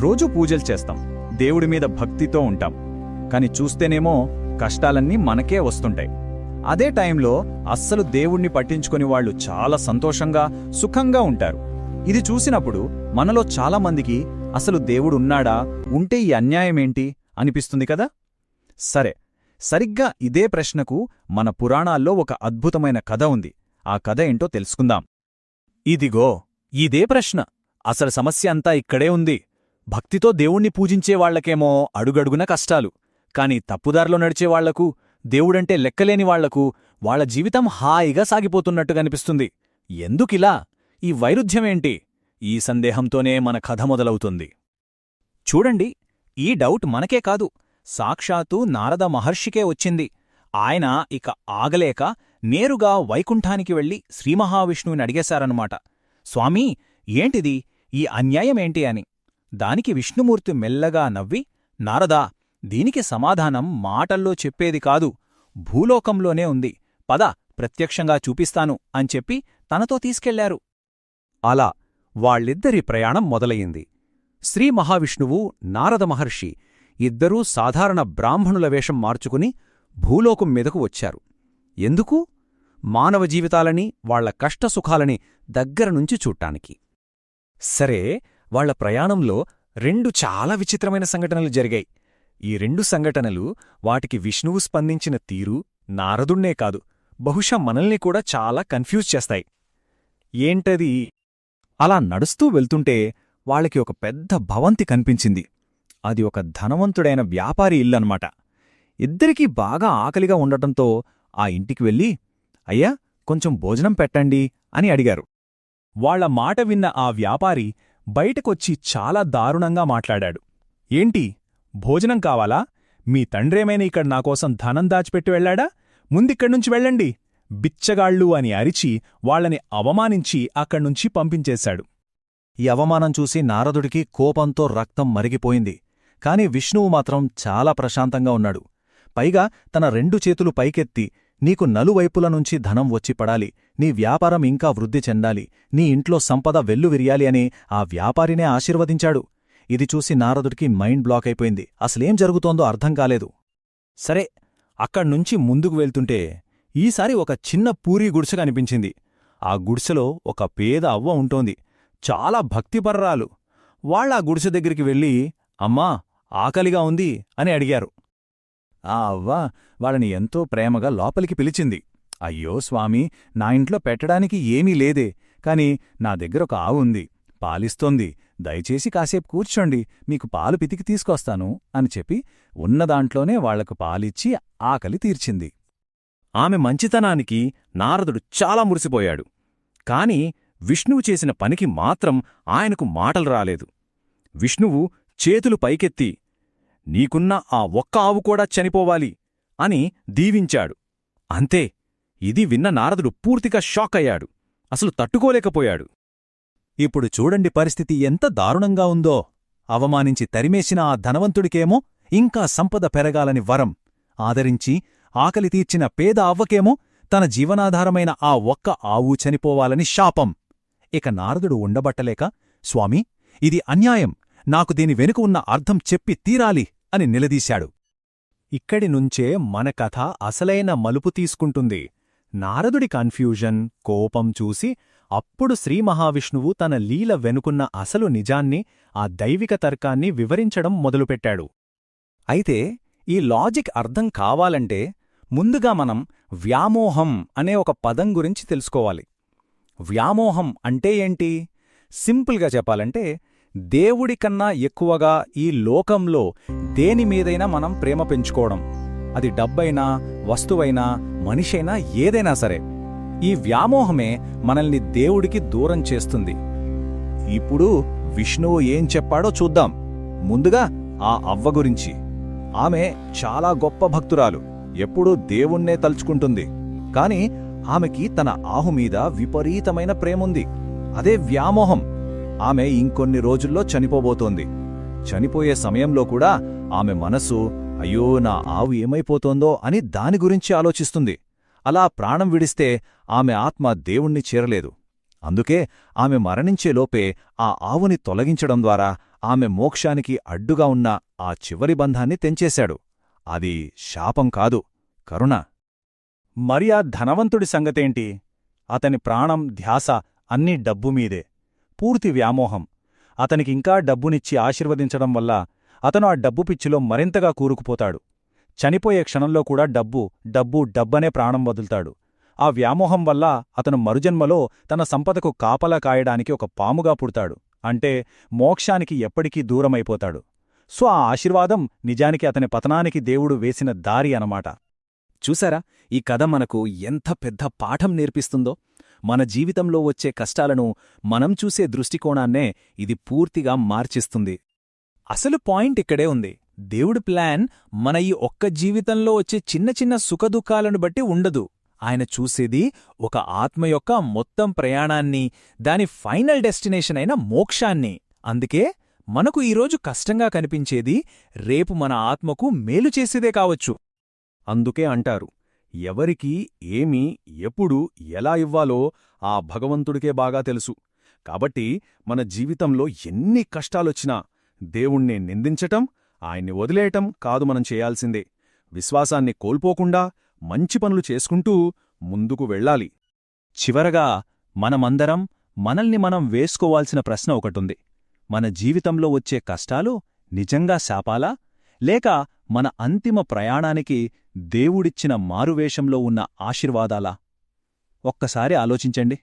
రోజూ పూజలు చేస్తాం. దేవుడి మీద భక్తితో ఉంటాం. కాని చూస్తేనేమో కష్టాలన్నీ మనకే వస్తుంటాయి. అదే టైంలో అస్సలు దేవుణ్ణి పట్టించుకుని వాళ్ళు చాలా సంతోషంగా సుఖంగా ఉంటారు. ఇది చూసినప్పుడు మనలో చాలామందికి అసలు దేవుడున్నాడా ఉంటే ఈ అన్యాయమేంటి అనిపిస్తుంది కదా? సరే సరిగ్గా ఇదే ప్రశ్నకు మన పురాణాల్లో ఒక అద్భుతమైన కథ ఉంది. ఆ కథ ఏంటో తెలుసుకుందాం. ఇదిగో ఇదే ప్రశ్న. అసలు సమస్య అంతా ఇక్కడే ఉంది. భక్తితో దేవుణ్ణి పూజించేవాళ్ళకేమో అడుగడుగున కష్టాలు. కాని తప్పుదారిలో నడిచేవాళ్ళకు దేవుడంటే లెక్కలేని వాళ్ళకు వాళ్ళ జీవితం హాయిగా సాగిపోతున్నట్టు కనిపిస్తుంది. ఎందుకిలా? ఈ వైరుధ్యమేంటి? ఈ సందేహంతోనే మన కథ మొదలవుతుంది. చూడండి ఈ డౌట్ మనకే కాదు సాక్షాత్తు నారద మహర్షికే వచ్చింది. ఆయన ఇక ఆగలేక నేరుగా వైకుంఠానికి వెళ్ళి శ్రీమహావిష్ణువుని అడిగేశారన్నమాట. స్వామీ ఏంటిది? ఈ అన్యాయమేంటి అని. దానికి విష్ణుమూర్తి మెల్లగా నవ్వి నారదా దీనికి సమాధానం మాటల్లో చెప్పేది కాదు. భూలోకంలోనే ఉంది. పద ప్రత్యక్షంగా చూపిస్తాను అని చెప్పి తనతో తీసుకెళ్ళారు. అలా వాళ్ళిద్దరి ప్రయాణం మొదలయింది శ్రీ మహావిష్ణువు నారద మహర్షి ఇద్దరూ సాధారణ బ్రాహ్మణుల వేషం మార్చుకుని భూలోకం మీదకు వచ్చారు. ఎందుకు? మానవ జీవితాలని వాళ్ళ కష్టసుఖాలని దగ్గరనుంచి చూట్టానికి సరే వాళ్ళ ప్రయాణంలో రెండు చాలా విచిత్రమైన సంఘటనలు జరిగాయి. ఈ రెండు సంఘటనలు వాటికి విష్ణువు స్పందించిన తీరు నారదుణ్ణే కాదు బహుశా మనల్ని కూడా చాలా కన్ఫ్యూజ్ చేస్తాయి. ఏంటది? అలా నడుస్తూ వెళ్తుంటే వాళ్ళకి ఒక పెద్ద భవంతి కనిపించింది. అది ఒక ధనవంతుడైన వ్యాపారి ఇల్లన్నమాట. ఇద్దరికీ బాగా ఆకలిగా ఉండటంతో ఆ ఇంటికి వెళ్ళి అయ్యా కొంచెం భోజనం పెట్టండి అని అడిగారు. వాళ్ళ మాట విన్న ఆ వ్యాపారి బయటకొచ్చి చాలా దారుణంగా మాట్లాడాడు. ఏంటి? భోజనం కావాలా? మీ తండ్రేమైనా ఇక్కడ నాకోసం ధనం దాచిపెట్టి వెళ్ళాడా ముందిక్కడ్నుంచి వెళ్ళండి. బిచ్చగాళ్ళు అని అరిచి వాళ్ళని అవమానించి అక్కడ్నుంచి పంపించేశాడు. ఈ అవమానం చూసి నారదుడికి కోపంతో రక్తం మరిగిపోయింది. కాని విష్ణువు మాత్రం చాలా ప్రశాంతంగా ఉన్నాడు. పైగా తన రెండు చేతులు పైకెత్తి నీకు నలువైపుల నుంచి ధనం వచ్చి పడాలి. నీ వ్యాపారం ఇంకా వృద్ధి చెందాలి. నీ ఇంట్లో సంపద వెల్లువిరియాలి అని ఆ వ్యాపారినే ఆశీర్వదించాడు. ఇది చూసి నారదుడికి మైండ్ బ్లాక్ అయిపోయింది. అసలేం జరుగుతోందో అర్థం కాలేదు. సరే అక్కడ్నుంచి ముందుకు వెళ్తుంటే ఈసారి ఒక చిన్న పూరీ గుడిసె కనిపించింది. ఆ గుడిసెలో ఒక పేద అవ్వ ఉంటోంది. చాలా భక్తిపర్రాలు. వాళ్ళా గుడిసె దగ్గరికి వెళ్ళి అమ్మా ఆకలిగా ఉంది అని అడిగారు. ఆ అవ్వ వాళ్ళని ఎంతో ప్రేమగా లోపలికి పిలిచింది. అయ్యో స్వామి నా ఇంట్లో పెట్టడానికి ఏమీ లేదే కాని నా దగ్గర ఒక ఆవు ఆవుంది పాలిస్తోంది దయచేసి కాసేపు కూర్చోండి మీకు పాలు పితికి తీసుకొస్తాను అని చెప్పి ఉన్నదాంట్లోనే వాళ్ళకు పాలిచ్చి ఆకలి తీర్చింది. ఆమె మంచితనానికి నారదుడు చాలా మురిసిపోయాడు కాని విష్ణువు చేసిన పనికి మాత్రం ఆయనకు మాటలు రాలేదు. విష్ణువు చేతులు పైకెత్తి నీకున్న ఆ ఒక్క ఆవు కూడా చనిపోవాలి అని దీవించాడు. అంతే ఇది విన్న నారదుడు పూర్తిగా షాక్ అయ్యాడు అసలు తట్టుకోలేకపోయాడు. ఇప్పుడు చూడండి పరిస్థితి ఎంత దారుణంగా ఉందో. అవమానించి తరిమేసిన ఆ ధనవంతుడికేమో ఇంకా సంపద పెరగాలని వరం. ఆదరించి ఆకలి తీర్చిన పేద అవ్వకేమో తన జీవనాధారమైన ఆ ఒక్క ఆవు చనిపోవాలని శాపం. ఇక నారదుడు ఉండబట్టలేక స్వామీ ఇది అన్యాయం. నాకు దీని వెనుక ఉన్న అర్థం చెప్పి తీరాలి అని నిలదీశాడు. ఇక్కడి నుంచే మన కథ అసలైన మలుపు తీసుకుంటుంది. నారదుడి కన్ఫ్యూజన్ కోపం చూసి అప్పుడు శ్రీమహావిష్ణువు తన లీల వెనుకున్న అసలు నిజాన్ని ఆ దైవిక తర్కాన్ని వివరించడం మొదలుపెట్టాడు. అయితే ఈ లాజిక్ అర్థం కావాలంటే ముందుగా మనం వ్యామోహం అనే ఒక పదం గురించి తెలుసుకోవాలి. వ్యామోహం అంటే ఏంటి? సింపుల్గా చెప్పాలంటే దేవుడికన్నా ఎక్కువగా ఈ లోకంలో దేనిమీదైనా మనం ప్రేమ పెంచుకోవడం. అది డబ్బైనా వస్తువైనా మనిషైనా ఏదైనా సరే. ఈ వ్యామోహమే మనల్ని దేవుడికి దూరం చేస్తుంది. ఇప్పుడు విష్ణువు ఏం చెప్పాడో చూద్దాం. ముందుగా ఆ అవ్వ గురించి. ఆమె చాలా గొప్ప భక్తురాలు. ఎప్పుడూ దేవుణ్ణే తలుచుకుంటుంది. కాని ఆమెకి తన ఆహు మీద విపరీతమైన ప్రేముంది. అదే వ్యామోహం. ఆమె ఇంకొన్ని రోజుల్లో చనిపోబోతోంది. చనిపోయే సమయంలో కూడా ఆమె మనసు అయ్యో నా ఆవు ఏమైపోతోందో అని దాని గురించి ఆలోచిస్తుంది. అలా ప్రాణం విడిస్తే ఆమె ఆత్మ దేవుణ్ణి చేరలేదు. అందుకే ఆమె మరణించేలోపే ఆ ఆవుని తొలగించడం ద్వారా ఆమె మోక్షానికి అడ్డుగా ఉన్న ఆ చివరి బంధాన్ని తెంచేశాడు. అది శాపం కాదు కరుణ. మరియా ధనవంతుడి సంగతేంటి? అతని ప్రాణం ధ్యాస అన్నీ డబ్బుమీదే పూర్తి వ్యామోహం. అతనికింకా డబ్బునిచ్చి ఆశీర్వదించడం వల్ల అతను ఆ డబ్బు పిచ్చిలో మరింతగా కూరుకుపోతాడు. చనిపోయే క్షణంలో కూడా డబ్బు డబ్బు డబ్బనే ప్రాణం వదులుతాడు. ఆ వ్యామోహం వల్ల అతను మరుజన్మలో తన సంపదకు కాపలా కాయడానికి ఒక పాముగా పుడతాడు. అంటే మోక్షానికి ఎప్పటికీ దూరమైపోతాడు. సో ఆ ఆశీర్వాదం నిజానికి అతని పతనానికి దేవుడు వేసిన దారి అనమాట చూసారా? ఈ కథ మనకు ఎంత పెద్ద పాఠం నేర్పిస్తుందో? మన జీవితంలో వచ్చే కష్టాలను మనం చూసే దృష్టికోణాన్నే ఇది పూర్తిగా మార్చిస్తుంది. అసలు పాయింట్ ఇక్కడే ఉంది. దేవుడి ప్లాన్ మన ఈ ఒక్క జీవితంలో వచ్చే చిన్న చిన్న సుఖదుఖాలను బట్టి ఉండదు. ఆయన చూసేది ఒక ఆత్మ యొక్క మొత్తం ప్రయాణాన్ని దాని ఫైనల్ డెస్టినేషన్ అయిన మోక్షాన్ని. అందుకే మనకు ఈరోజు కష్టంగా కనిపించేది రేపు మన ఆత్మకు మేలు చేసేదే కావచ్చు. అందుకే అంటారు ఎవరికి ఏమి ఎప్పుడు ఎలా ఇవ్వాలో ఆ భగవంతుడికే బాగా తెలుసు. కాబట్టి మన జీవితంలో ఎన్ని కష్టాలొచ్చినా దేవుణ్ణి నిందించటం ఆయన్ని వదిలేయటం కాదు మనం చేయాల్సిందే. విశ్వాసాన్ని కోల్పోకుండా మంచి పనులు చేసుకుంటూ ముందుకు వెళ్ళాలి. చివరగా మనమందరం మనల్ని మనం వేసుకోవాల్సిన ప్రశ్న ఒకటుంది. మన జీవితంలో వచ్చే కష్టాలు నిజంగా శాపాలా? లేక మన అంతిమ ప్రయాణానికి దేవుడిచ్చిన మారువేషంలో ఉన్న ఆశీర్వాదాలా? ఒక్కసారి ఆలోచించండి.